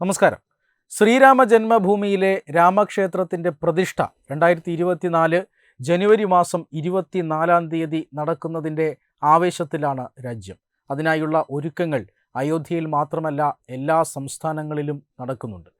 നമസ്കാരം. ശ്രീരാമ ജന്മഭൂമിയിലെ രാമക്ഷേത്രത്തിന്റെ പ്രതിഷ്ഠ രണ്ടായിരത്തി ഇരുപത്തിനാല് ജനുവരി മാസം ഇരുപത്തിനാലാം തീയതി നടക്കുന്നതിന്റെ ആവേശത്തിലാണ് രാജ്യം. അതിനായുള്ള ഒരുക്കങ്ങൾ അയോധ്യയിൽ മാത്രമല്ല എല്ലാ സംസ്ഥാനങ്ങളിലും നടക്കുന്നുണ്ട്.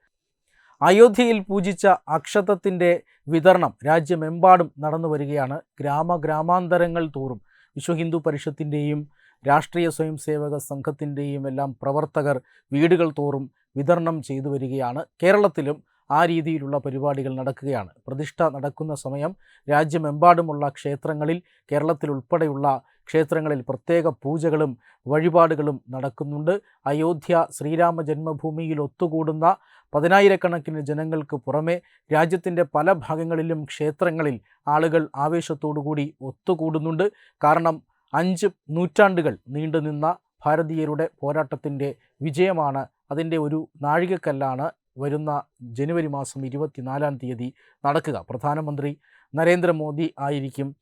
അയോധ്യയിൽ പൂജിച്ച അക്ഷതത്തിന്റെ വിതരണം രാജ്യമെമ്പാടും നടന്നു വരികയാണ്. ഗ്രാമ ഗ്രാമാന്തരങ്ങൾ തോറും വിശ്വ ഹിന്ദു പരിഷത്തിന്റെയും രാഷ്ട്രീയ സ്വയംസേവക സംഘത്തിന്റെയും എല്ലാം പ്രവർത്തകർ വീടുകൾ തോറും വിതരണം ചെയ്തു വരികയാണ്. കേരളത്തിലും ആ രീതിയിലുള്ള പരിപാടികൾ നടക്കുകയാണ്. പ്രതിഷ്ഠ നടക്കുന്ന സമയം രാജ്യമെമ്പാടുമുള്ള ക്ഷേത്രങ്ങളിൽ കേരളത്തിൽ ഉൾപ്പെടെയുള്ള ക്ഷേത്രങ്ങളിൽ പ്രത്യേക പൂജകളും വഴിപാടുകളും നടക്കുന്നുണ്ട്. അയോധ്യ ശ്രീരാമ ജന്മഭൂമിയിൽ ഒത്തുകൂടുന്ന പതിനായിരക്കണക്കിന് ജനങ്ങൾക്ക് പുറമെ രാജ്യത്തിന്റെ പല ഭാഗങ്ങളിലും ക്ഷേത്രങ്ങളിൽ ആളുകൾ ആവേശത്തോടുകൂടി ഒത്തുകൂടുന്നുണ്ട്. കാരണം അഞ്ച് നൂറ്റാണ്ടുകൾ നീണ്ടുനിന്ന ഭാരതീയരുടെ പോരാട്ടത്തിന്റെ വിജയമാണ് അതിന്റെ ഒരു നാഴികക്കല്ലാണ് വരുന്ന ജനുവരി മാസം ഇരുപത്തിനാലാം തീയതി നടക്കുക. പ്രധാനമന്ത്രി നരേന്ദ്രമോദി ആയിരിക്കും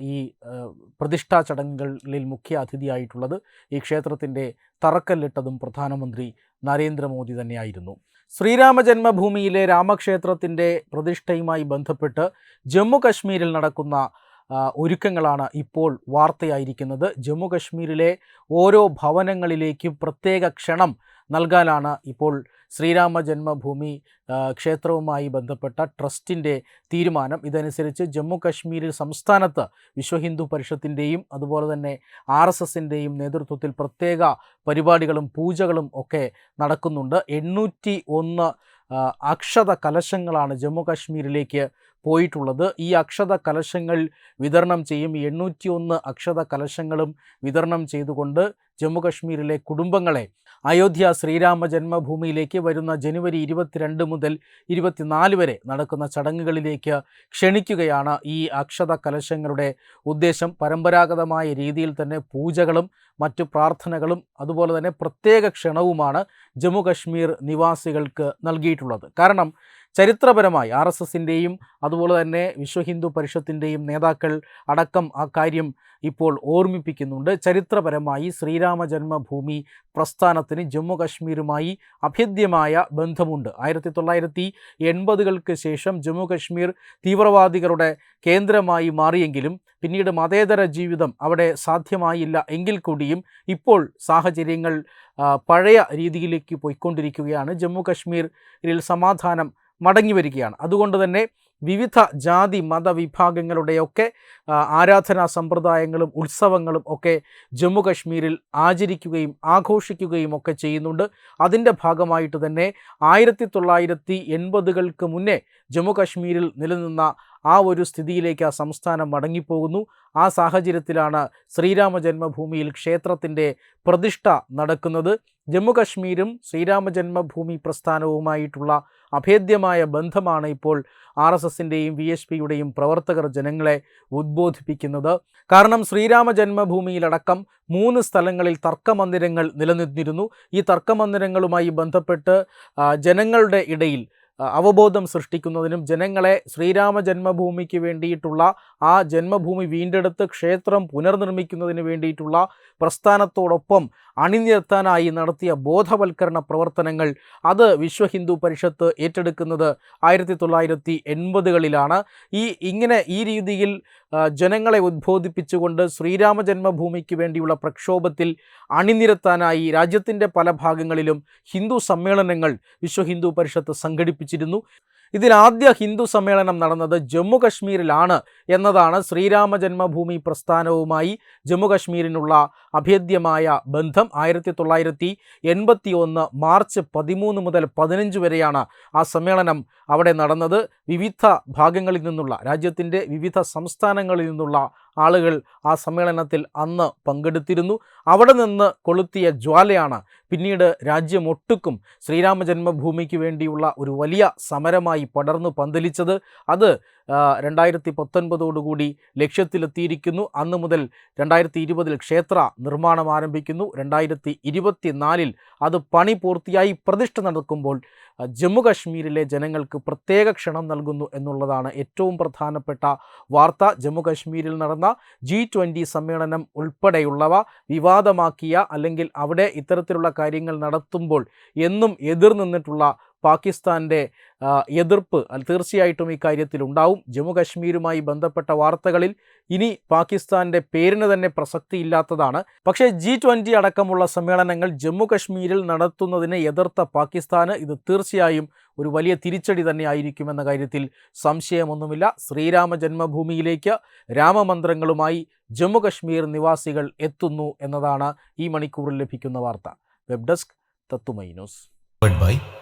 ഈ പ്രതിഷ്ഠാ ചടങ്ങുകളിൽ മുഖ്യ അതിഥിയായിട്ടുള്ളത്. ഈ ക്ഷേത്രത്തിന്റെ തറക്കല്ലിട്ടതും പ്രധാനമന്ത്രി നരേന്ദ്രമോദി തന്നെയായിരുന്നു. ശ്രീരാമ ജന്മഭൂമിയിലെ രാമക്ഷേത്രത്തിന്റെ പ്രതിഷ്ഠയുമായി ബന്ധപ്പെട്ട് ജമ്മു കശ്മീരിൽ നടക്കുന്ന ഒരുക്കങ്ങളാണ് ഇപ്പോൾ വാർത്തയായിരിക്കുന്നത്. ജമ്മു കശ്മീരിലെ ഓരോ ഭവനങ്ങളിലേക്കും പ്രത്യേക ക്ഷണം നൽകാനാണ് ഇപ്പോൾ ശ്രീരാമ ജന്മഭൂമി ക്ഷേത്രവുമായി ബന്ധപ്പെട്ട ട്രസ്റ്റിന്റെ തീരുമാനം. ഇതനുസരിച്ച് ജമ്മു കശ്മീരിൽ സംസ്ഥാനത്ത് വിശ്വ ഹിന്ദു പരിഷത്തിന്റെയും അതുപോലെ തന്നെ ആർ എസ് എസിന്റെയും നേതൃത്വത്തിൽ പ്രത്യേക പരിപാടികളും പൂജകളും ഒക്കെ നടക്കുന്നുണ്ട്. എണ്ണൂറ്റി ഒന്ന് അക്ഷത കലശങ്ങളാണ് ജമ്മു കാശ്മീരിലേക്ക് പോയിട്ടുള്ളത്. ഈ അക്ഷത കലശങ്ങൾ വിതരണം ചെയ്യും. ഈ എണ്ണൂറ്റി ഒന്ന് അക്ഷത കലശങ്ങളും വിതരണം ചെയ്തുകൊണ്ട് ജമ്മു കശ്മീരിലെ കുടുംബങ്ങളെ അയോധ്യ ശ്രീരാമ ജന്മഭൂമിയിലേക്ക് വരുന്ന ജനുവരി ഇരുപത്തിരണ്ട് മുതൽ ഇരുപത്തിനാല് വരെ നടക്കുന്ന ചടങ്ങുകളിലേക്ക് ക്ഷണിക്കുകയാണ് ഈ അക്ഷത കലശങ്ങളുടെ ഉദ്ദേശം. പരമ്പരാഗതമായ രീതിയിൽ തന്നെ പൂജകളും മറ്റു പ്രാർത്ഥനകളും അതുപോലെ തന്നെ പ്രത്യേക ക്ഷണവുമാണ് ജമ്മു കശ്മീർ നിവാസികൾക്ക് നൽകിയിട്ടുള്ളത്. കാരണം ചരിത്രപരമായി ആർ എസ് എസിന്റെയും അതുപോലെ തന്നെ വിശ്വ ഹിന്ദു പരിഷത്തിന്റെയും നേതാക്കൾ അടക്കം ആ കാര്യം ഇപ്പോൾ ഓർമ്മിപ്പിക്കുന്നുണ്ട്. ചരിത്രപരമായി ശ്രീരാമ ജന്മഭൂമി പ്രസ്ഥാനത്തിന് ജമ്മു കശ്മീരുമായി അഭേദ്യമായ ബന്ധമുണ്ട്. ആയിരത്തി തൊള്ളായിരത്തി എൺപതുകൾക്ക് ശേഷം ജമ്മു കശ്മീർ തീവ്രവാദികളുടെ കേന്ദ്രമായി മാറിയെങ്കിലും പിന്നീട് മതേതര ജീവിതം അവിടെ സാധ്യമായില്ല എങ്കിൽ കൂടിയും ഇപ്പോൾ സാഹചര്യങ്ങൾ പഴയ രീതിയിലേക്ക് പോയിക്കൊണ്ടിരിക്കുകയാണ്. ജമ്മു കശ്മീരിൽ സമാധാനം മടങ്ങി വരികയാണ്. അതുകൊണ്ട് തന്നെ വിവിധ ജാതി മതവിഭാഗങ്ങളുടെയൊക്കെ വിഭാഗങ്ങളുടെയൊക്കെ ആരാധനാ സമ്പ്രദായങ്ങളും ഉത്സവങ്ങളും ഒക്കെ ജമ്മു കശ്മീരിൽ ആചരിക്കുകയും ആഘോഷിക്കുകയും ഒക്കെ ചെയ്യുന്നുണ്ട്. അതിന്റെ ഭാഗമായിട്ട് തന്നെ ആയിരത്തി തൊള്ളായിരത്തി എൺപതുകൾക്ക് മുന്നേ ജമ്മു കശ്മീരിൽ നിലനിന്ന ആ ഒരു സ്ഥിതിയിലേക്ക് ആ സംസ്ഥാനം മടങ്ങിപ്പോകുന്നു. ആ സാഹചര്യത്തിലാണ് ശ്രീരാമ ജന്മഭൂമിയിൽ ക്ഷേത്രത്തിന്റെ പ്രതിഷ്ഠ നടക്കുന്നത്. ജമ്മുകശ്മീരും ശ്രീരാമ ജന്മഭൂമി പ്രസ്ഥാനവുമായിട്ടുള്ള അഭേദ്യമായ ബന്ധമാണ് ഇപ്പോൾ ആർ എസ് എസിന്റെയും വി എച്ച് പിയുടെയും പ്രവർത്തകർ ജനങ്ങളെ ഉദ്ബോധിപ്പിക്കുന്നത്. കാരണം ശ്രീരാമ ജന്മഭൂമിയിലടക്കം മൂന്ന് സ്ഥലങ്ങളിൽ തർക്കമന്ദിരങ്ങൾ നിലനിന്നിരുന്നു. ഈ തർക്കമന്ദിരങ്ങളുമായി ബന്ധപ്പെട്ട് ജനങ്ങളുടെ ഇടയിൽ അവബോധം സൃഷ്ടിക്കുന്നതിനും ജനങ്ങളെ ശ്രീരാമ ജന്മഭൂമിക്ക് വേണ്ടിയിട്ടുള്ള ആ ജന്മഭൂമി വീണ്ടെടുത്ത് ക്ഷേത്രം പുനർനിർമ്മിക്കുന്നതിന് വേണ്ടിയിട്ടുള്ള പ്രസ്ഥാനത്തോടൊപ്പം അണിനിരത്താനായി നടത്തിയ ബോധവൽക്കരണ പ്രവർത്തനങ്ങൾ അത് വിശ്വ ഹിന്ദു പരിഷത്ത് ഏറ്റെടുക്കുന്നത് ആയിരത്തി തൊള്ളായിരത്തി എൺപതുകളിലാണ്. ഈ ഇങ്ങനെ ഈ രീതിയിൽ ജനങ്ങളെ ഉദ്ബോധിപ്പിച്ചുകൊണ്ട് ശ്രീരാമ ജന്മഭൂമിക്ക് വേണ്ടിയുള്ള പ്രക്ഷോഭത്തിൽ അണിനിരത്താനായി രാജ്യത്തിന്റെ പല ഭാഗങ്ങളിലും ഹിന്ദു സമ്മേളനങ്ങൾ വിശ്വ ഹിന്ദു പരിഷത്ത് സംഘടിപ്പിച്ചിരുന്നു ഇതിലാദ്യ ഹിന്ദു സമ്മേളനം നടന്നത് ജമ്മു കശ്മീരിലാണ് എന്നതാണ് ശ്രീരാമ ജന്മഭൂമി പ്രസ്ഥാനവുമായി ജമ്മു കശ്മീരിനുള്ള അഭേദ്യമായ ബന്ധം. ആയിരത്തി തൊള്ളായിരത്തി എൺപത്തി ഒന്ന് മാർച്ച് പതിമൂന്ന് മുതൽ പതിനഞ്ച് വരെയാണ് ആ സമ്മേളനം അവിടെ നടന്നത്. വിവിധ ഭാഗങ്ങളിൽ നിന്നുള്ള രാജ്യത്തിന്റെ വിവിധ സംസ്ഥാനങ്ങളിൽ നിന്നുള്ള ആളുകൾ ആ സമ്മേളനത്തിൽ അന്ന് പങ്കെടുത്തിരുന്നു. അവിടെ നിന്ന് കൊളുത്തിയ ജ്വാലയാണ് പിന്നീട് രാജ്യമൊട്ടുക്കും ശ്രീരാമജന്മഭൂമിക്ക് വേണ്ടിയുള്ള ഒരു വലിയ സമരമായി പടർന്നു പന്തലിച്ചത്. അത് രണ്ടായിരത്തി പത്തൊൻപതോടുകൂടി ലക്ഷ്യത്തിലെത്തിയിരിക്കുന്നു. അന്ന് മുതൽ രണ്ടായിരത്തി ഇരുപതിൽ ക്ഷേത്ര നിർമ്മാണം ആരംഭിക്കുന്നു. രണ്ടായിരത്തി ഇരുപത്തിനാലിൽ അത് പണി പൂർത്തിയായി പ്രതിഷ്ഠ നടക്കുമ്പോൾ ആ, ജമ്മു കശ്മീരിലെ ജനങ്ങൾക്ക് പ്രത്യേക ക്ഷണം നൽകുന്നു എന്നുള്ളതാണ് ഏറ്റവും പ്രധാനപ്പെട്ട വാർത്ത. ജമ്മു കശ്മീരിൽ നടന്ന ജി ട്വന്റി സമ്മേളനം ഉൾപ്പെടെയുള്ളവ വിവാദമാക്കിയ അല്ലെങ്കിൽ അവിടെ ഇത്തരത്തിലുള്ള കാര്യങ്ങൾ നടത്തുമ്പോൾ എന്നും എതിർ നിന്നിട്ടുള്ള പാകിസ്ഥാന്റെ എതിർപ്പ് തീർച്ചയായിട്ടും ഈ കാര്യത്തിൽ ഉണ്ടാവും ജമ്മു കാശ്മീരുമായി ബന്ധപ്പെട്ട വാർത്തകളിൽ ഇനി പാകിസ്ഥാന്റെ പേരിന് തന്നെ പ്രസക്തിയില്ലാത്തതാണ്. പക്ഷേ ജി ട്വന്റി അടക്കമുള്ള സമ്മേളനങ്ങൾ ജമ്മു കാശ്മീരിൽ നടത്തുന്നതിനെ എതിർത്ത പാകിസ്ഥാന് ഇത് തീർച്ചയായും ഒരു വലിയ തിരിച്ചടി തന്നെ ആയിരിക്കുമെന്ന കാര്യത്തിൽ സംശയമൊന്നുമില്ല. ശ്രീരാമ ജന്മഭൂമിയിലേക്ക് രാമമന്ത്രങ്ങളുമായി ജമ്മു കാശ്മീർ നിവാസികൾ എത്തുന്നു എന്നതാണ് ഈ മണിക്കൂറിൽ ലഭിക്കുന്ന വാർത്ത. വെബ് ഡെസ്ക് തത്തുമൈ news. Powered